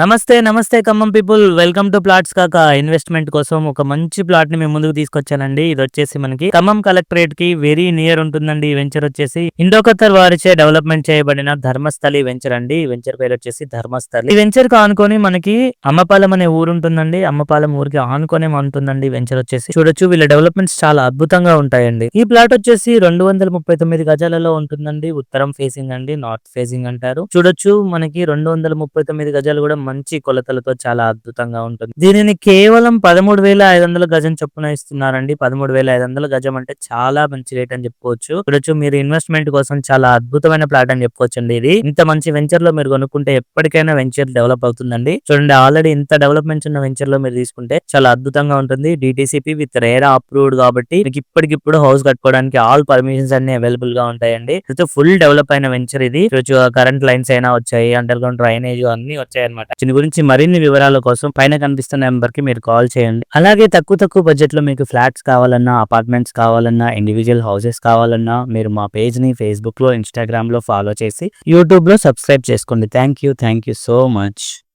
నమస్తే నమస్తే Khammam people. Welcome to plots కాక. ఇన్వెస్ట్మెంట్ కోసం ఒక మంచి ప్లాట్ని మేము ముందుకు తీసుకొచ్చానండి. ఇది వచ్చేసి మనకి ఖమ్మం కలెక్టరేట్కి వెరీ నియర్ ఉంటుందండి ఈ వెంచర్ వచ్చేసి. ఇండోకత్తర్ వారిచే డెవలప్మెంట్ చేయబడిన ధర్మస్థలి వెంచర్ అండి. ఈ వెంచర్ పేరు వచ్చేసి ధర్మస్థలి. ఈ వెంచర్కు ఆనుకొని మనకి అమ్మపాలెం అనే ఊరు ఉంటుందండి. అమ్మపాలెం ఊరికి ఆనుకొనే ఉంటుందండి వెంచర్ వచ్చేసి. చూడొచ్చు వీళ్ళ డెవలప్మెంట్స్ చాలా అద్భుతంగా ఉంటాయండి. ఈ ప్లాట్ వచ్చేసి రెండు వందల ముప్పై తొమ్మిది గజాలలో ఉంటుందండి. ఉత్తరం ఫేసింగ్ అండి నార్త్ ఫేసింగ్ అంటారు. చూడొచ్చు మనకి రెండు వందల ముప్పై తొమ్మిది గజాలు కూడా మంచి కొలతలతో చాలా అద్భుతంగా ఉంటుంది. దీనిని కేవలం పదమూడు వేల ఐదు వందల గజం చొప్పున ఇస్తున్నారండి. పదమూడు వేల ఐదు వందల గజం అంటే చాలా మంచి రేట్ అని చెప్పుకోవచ్చు. చూడొచ్చు మీరు ఇన్వెస్ట్మెంట్ కోసం చాలా అద్భుతమైన ప్లాట్ అని చెప్పుకోవచ్చు అండి ఇది. ఇంత మంచి వెంచర్లో మీరు కొనుక్కుంటే ఎప్పటికైనా వెంచర్ డెవలప్ అవుతుందండి. చూడండి ఆల్రెడీ ఇంత డెవలప్మెంట్స్ ఉన్న వెంచర్లో మీరు తీసుకుంటే చాలా అద్భుతంగా ఉంటుంది. డిటిసిపి విత్ రేరా అప్రూవ్డ్ కాబట్టి మీకు ఇప్పటికిప్పుడు హౌస్ కట్టుకోవడానికి ఆల్ పర్మిషన్స్ అన్ని అవైలబుల్గా ఉంటాయండి ఫుల్ డెవలప్ అయిన వెంచర్ ఇది. చూడొచ్చు కరెంట్ లైన్స్ అయినా వచ్చాయి అండర్ గ్రౌండ్ డ్రైనేజ్ అన్ని వచ్చాయి అనమాట దీని గురించి మరిన్ని వివరాల కోసం పైన కనిపిస్తున్న నెంబర్కి మీరు కాల్ చేయండి. అలాగే తక్కువ తక్కువ బడ్జెట్లో మీకు ఫ్లాట్స్ కావాలన్నా అపార్ట్మెంట్స్ కావాలన్నా ఇండివిజువల్ హౌసెస్ కావాలన్నా మీరు మా పేజ్ని ఫేస్బుక్లో ఇన్స్టాగ్రామ్లో ఫాలో చేసి యూట్యూబ్లో సబ్స్క్రైబ్ చేసుకోండి. Thank you. Thank you so much.